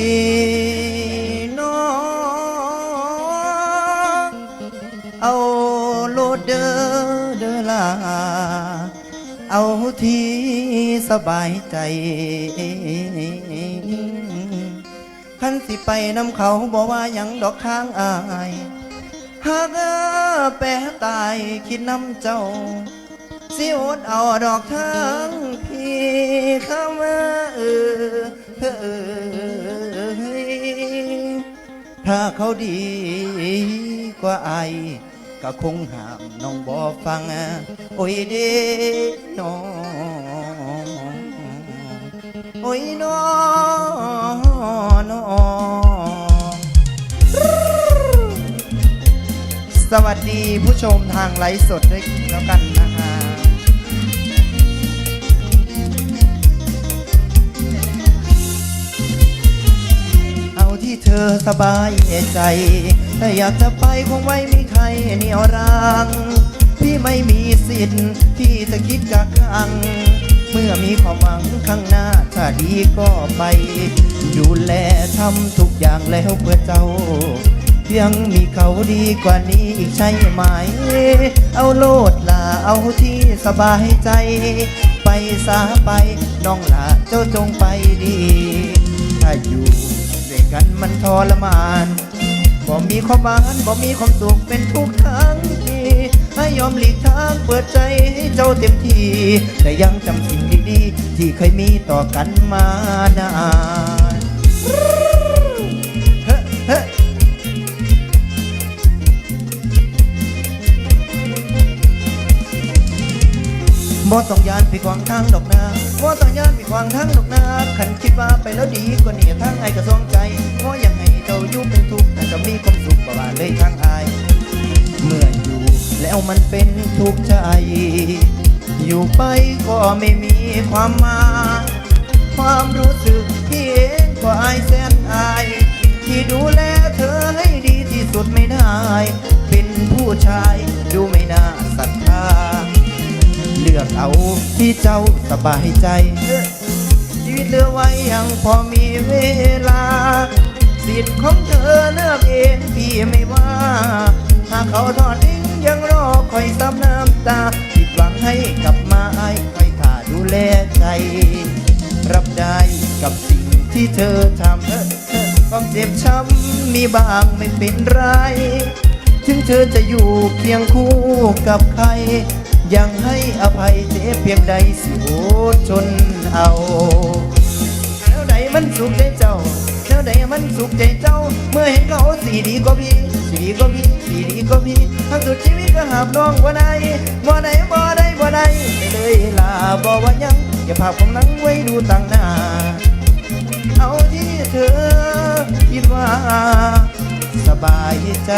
ยน้อเอาโลดเดอเดอลา เอาที่สบายใจขันสิไปนำเขาบอกว่ายังดอกข้างอายหากแปรตายคิดนำเจ้า สิอดเอาดอกทางพี่เข้ามาเออเออ ถ้าเขาดีกว่าไอก็คงห้ามน้องบอฟัง โอ้ยเด้น้องโอ้ยน้องน้องสวัสดีผู้ชมทางไลฟ์สดด้วยแล้วกันนะฮะ ที่เธอสบายใจ ถ้าอยากจะไปคงไม่มีใครเหนี่ยวรัง พี่ไม่มีสิทธิ์ที่จะคิดกักขัง เมื่อมีความหวังข้างหน้าถ้าดีก็ไป ดูแลทำทุกอย่างแล้วเพื่อเจ้ายังมีเขาดีกว่านี้อีกใช่ไหม เอาโลดลาเอาที่สบายใจ ไปสาไปน้องลาเจ้าจงไปดี กันมันทรมานบ่มีความหวานบ่มีความสุขเป็นทุกทั้งทีให้ยอมหลีกทางเปิดใจให้เจ้าเต็มที่ แต่ยังจำสิ่งดีๆที่เคยมีต่อกันมานานบ่ต้องยานไปขวางทางดอกนาบ่ต้องยานไปขวางทางดอกนาขันคิดว่าไปแล้วดีกว่านี้ทางไอ้กระทร แล้วมันเป็นทุกข์ใจ อยู่ไปก็ไม่มีความหมายความรู้สึกที่เองก็อายแสนอาย ที่ดูแลเธอให้ดีที่สุดไม่ได้ เป็นผู้ชายดูไม่น่าศรัทธา เลือกเอาที่เจ้าสบายใจชีวิตเหลือไว้ยังพอมีเวลา สิทธิ์ของเธอเลือกเองพี่ไม่ว่า หากเขาทอดทิ้งยังร อคอยซ้ำน้ำตาผิดหวังให้กลับมาไอ้คอยขาดูแลใจ รับได้กับสิ่งที่เธอทำเออความเจ็บช้ำมีบางไม่เป็นไร ถึงเธอจะอยู่เคียงคู่กับใคร ยังให้อภัยเจ็บเพียงใดสิโอดทนเอาแล้วใดมันสุขใจเจ้าแล้วใดมันสุขใจเจ้า เมื่อเห็นเขาสีดีก็พี่สี ดีก็พี่สีดีก็มีทั้งสุดชีวิตก็หาบน้องบ่ได้บ่ได้บ่ได้บ่ได้ไม่เลยลาบ่ว่ายังอย่าภาพของนังไว้ดูต่างหน้า เอาที่เธอคิดว่าสบายใจ